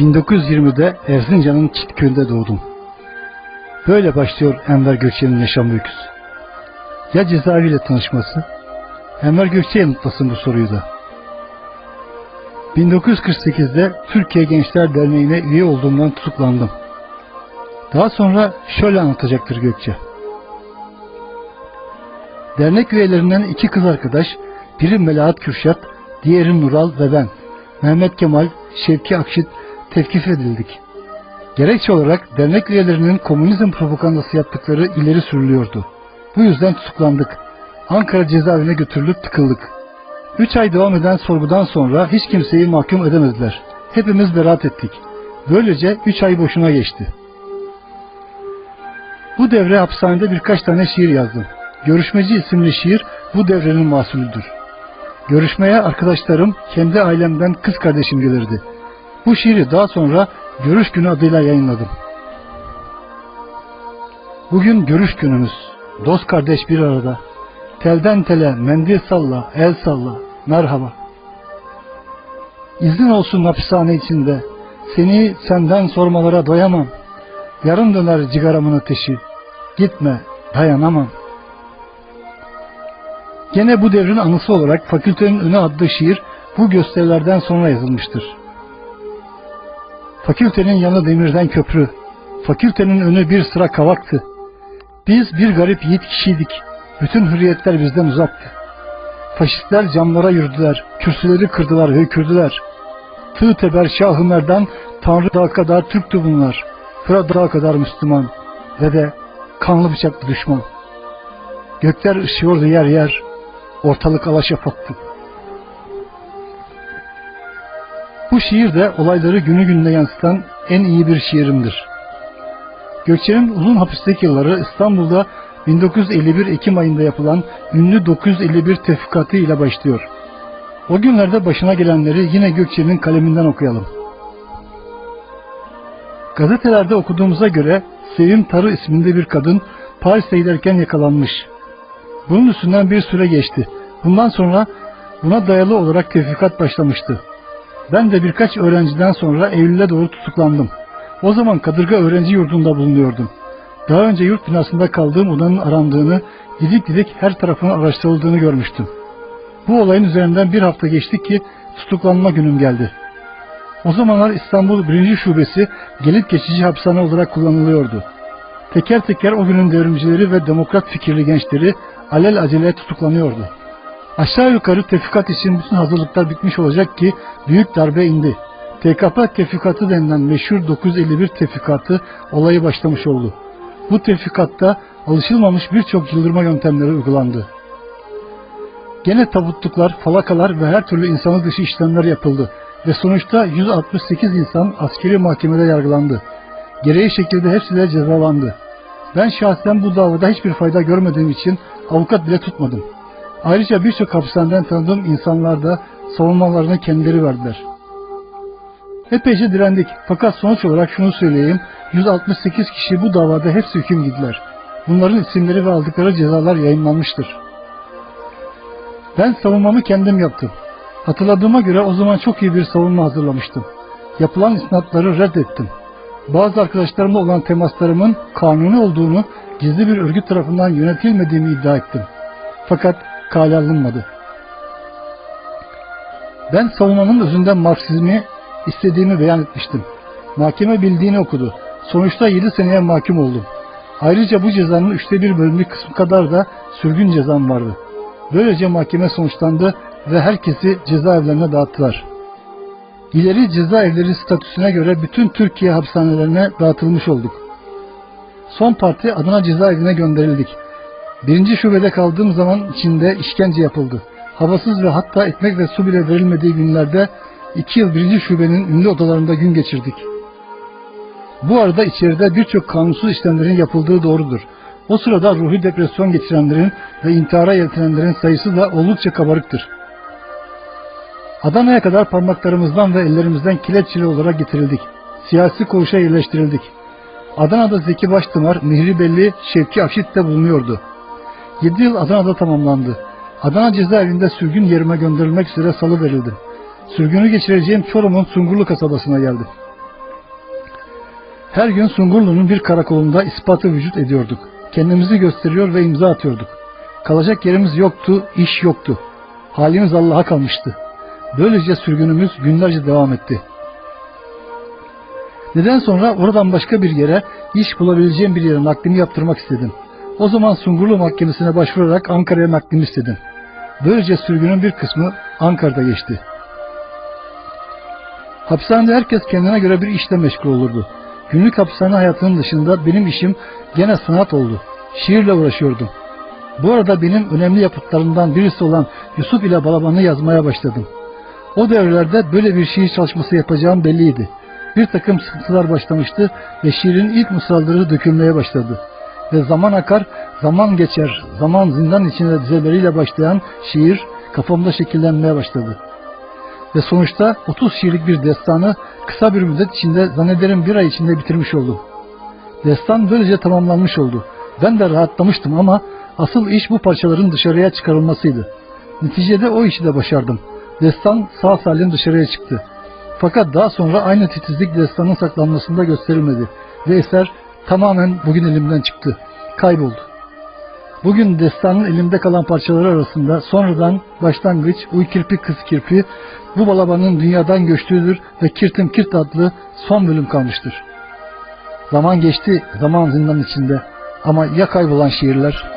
1920'de Erzincan'ın Çitköy'ünde doğdum. Böyle başlıyor Enver Gökçe'nin yaşam öyküsü. Ya cezaeviyle tanışması? Enver Gökçe yanıtlasın bu soruyu da. 1948'de Türkiye Gençler Derneği'ne üye olduğumdan tutuklandım. Daha sonra şöyle anlatacaktır Gökçe. Dernek üyelerinden iki kız arkadaş, biri Melahat Kürşat, diğeri Nural ve ben, Mehmet Kemal, Şevki Akşit tevkif edildik. Gerekçe olarak dernek üyelerinin komünizm propagandası yaptıkları ileri sürülüyordu. Bu yüzden tutuklandık. Ankara cezaevine götürülüp tıkıldık. Üç ay devam eden sorgudan sonra hiç kimseyi mahkum edemediler. Hepimiz beraat ettik. Böylece üç ay boşuna geçti. Bu devre hapishanede birkaç tane şiir yazdım. Görüşmeci isimli şiir bu devrenin mahsulüdür. Görüşmeye arkadaşlarım kendi ailemden kız kardeşim gelirdi. Bu şiiri daha sonra Görüş Günü adıyla yayınladım. Bugün görüş günümüz. Dost kardeş bir arada. Telden tele, mendil salla, el salla, merhaba. İzin olsun hapishane içinde. Seni senden sormalara doyamam. Yarın döner cigaramın ateşi. Gitme, dayanamam. Gene bu devrin anısı olarak Fakültenin Önü adlı şiir bu gösterilerden sonra yazılmıştır. Fakültenin yanı demirden köprü, fakültenin önü bir sıra kavaktı. Biz bir garip yiğit kişiydik, bütün hürriyetler bizden uzaktı. Faşistler camlara yürüdüler, kürsüleri kırdılar, hökürdüler. Tığ teber Şah-ı Merdan, Tanrı Dağı kadar Türktü bunlar, Fırat Dağı kadar Müslüman ve de kanlı bıçaklı düşman. Gökler ışıyordu yer yer, ortalık alaşafaktı. Bu şiir de olayları günü gününe yansıtan en iyi bir şiirimdir. Gökçe'nin uzun hapisteki yılları İstanbul'da 1951 Ekim ayında yapılan ünlü 951 tefrikatı ile başlıyor. O günlerde başına gelenleri yine Gökçe'nin kaleminden okuyalım. Gazetelerde okuduğumuza göre Sevim Tarı isminde bir kadın Paris'te giderken yakalanmış. Bunun üstünden bir süre geçti. Bundan sonra buna dayalı olarak tefrikat başlamıştı. Ben de birkaç öğrenciden sonra Eylül'e doğru tutuklandım. O zaman Kadırga Öğrenci Yurdu'nda bulunuyordum. Daha önce yurt binasında kaldığım odanın arandığını, didik didik her tarafının araştırıldığını görmüştüm. Bu olayın üzerinden bir hafta geçti ki tutuklanma günüm geldi. O zamanlar İstanbul 1. Şubesi gelit geçici hapishane olarak kullanılıyordu. Teker teker o günün devrimcileri ve demokrat fikirli gençleri alel acele tutuklanıyordu. Aşağı yukarı tefrikat için bütün hazırlıklar bitmiş olacak ki büyük darbe indi. TKP tefrikatı denilen meşhur 951 tefrikatı olayı başlamış oldu. Bu tefrikatta alışılmamış birçok yıldırma yöntemleri uygulandı. Gene tabutluklar, falakalar ve her türlü insanı dışı işlemler yapıldı ve sonuçta 168 insan askeri mahkemede yargılandı. Gereği şekilde hepsi de cezalandı. Ben şahsen bu davada hiçbir fayda görmediğim için avukat bile tutmadım. Ayrıca birçok hapishaneden tanıdığım insanlar da savunmalarını kendileri verdiler. Epeyce direndik fakat sonuç olarak şunu söyleyeyim, 168 kişi bu davada hepsi hüküm gittiler. Bunların isimleri ve aldıkları cezalar yayınlanmıştır. Ben savunmamı kendim yaptım. Hatırladığıma göre o zaman çok iyi bir savunma hazırlamıştım. Yapılan isnatları reddettim. Bazı arkadaşlarımla olan temaslarımın kanuni olduğunu, gizli bir örgüt tarafından yönetilmediğimi iddia ettim. Fakat kale alınmadı. Ben savunmamın özünden Marksizmi istediğimi beyan etmiştim. Mahkeme bildiğini okudu. Sonuçta 7 seneye mahkum oldum. Ayrıca bu cezanın üçte bir bölümlük kısmı kadar da sürgün cezam vardı. Böylece mahkeme sonuçlandı ve herkesi cezaevlerine dağıttılar. İleri cezaevleri statüsüne göre bütün Türkiye hapishanelerine dağıtılmış olduk. Son parti Adana cezaevine gönderildik. Birinci şubede kaldığım zaman içinde işkence yapıldı. Havasız ve hatta ekmek ve su bile verilmediği günlerde iki yıl birinci şubenin ünlü odalarında gün geçirdik. Bu arada içeride birçok kanunsuz işlemlerin yapıldığı doğrudur. O sırada ruhi depresyon geçirenlerin ve intihara yeltenenlerin sayısı da oldukça kabarıktır. Adana'ya kadar parmaklarımızdan ve ellerimizden kireççili olarak getirildik. Siyasi koğuşa yerleştirildik. Adana'da Zeki Baştımar, Mihri Belli, Şevki Afşit de bulunuyordu. 7 yıl Adana'da tamamlandı. Adana cezaevinde sürgün yerime gönderilmek üzere salı verildim. Sürgünü geçireceğim Çorum'un Sungurlu kasabasına geldim. Her gün Sungurlu'nun bir karakolunda ispatı vücut ediyorduk. Kendimizi gösteriyor ve imza atıyorduk. Kalacak yerimiz yoktu, iş yoktu. Halimiz Allah'a kalmıştı. Böylece sürgünümüz günlerce devam etti. Neden sonra oradan başka bir yere, iş bulabileceğim bir yere naklimi yaptırmak istedim. O zaman Sungurlu Mahkemesi'ne başvurarak Ankara'ya naklimi istedim. Böylece sürgünün bir kısmı Ankara'da geçti. Hapishanede herkes kendine göre bir işle meşgul olurdu. Günlük hapishane hayatının dışında benim işim gene sanat oldu. Şiirle uğraşıyordum. Bu arada benim önemli yapıtlarımdan birisi olan Yusuf ile Balaban'ı yazmaya başladım. O devirlerde böyle bir şiir çalışması yapacağım belliydi. Bir takım sıkıntılar başlamıştı ve şiirin ilk mısraları dökülmeye başladı. Ve zaman akar, zaman geçer, zaman zindan içinde dizeleriyle başlayan şiir kafamda şekillenmeye başladı. Ve sonuçta 30 şiirlik bir destanı kısa bir müddet içinde zannederim bir ay içinde bitirmiş oldum. Destan böylece tamamlanmış oldu. Ben de rahatlamıştım ama asıl iş bu parçaların dışarıya çıkarılmasıydı. Neticede o işi de başardım. Destan sağ salim dışarıya çıktı. Fakat daha sonra aynı titizlik destanın saklanmasında gösterilmedi ve eser tamamen bugün elimden çıktı. Kayboldu. Bugün destanın elimde kalan parçaları arasında sonradan başlangıç, uy kirpi kız kirpi, bu balabanın dünyadan göçtüğüdür ve Kirtim Kirt adlı son bölüm kalmıştır. Zaman geçti, zaman zindan içinde ama ya kaybolan şiirler?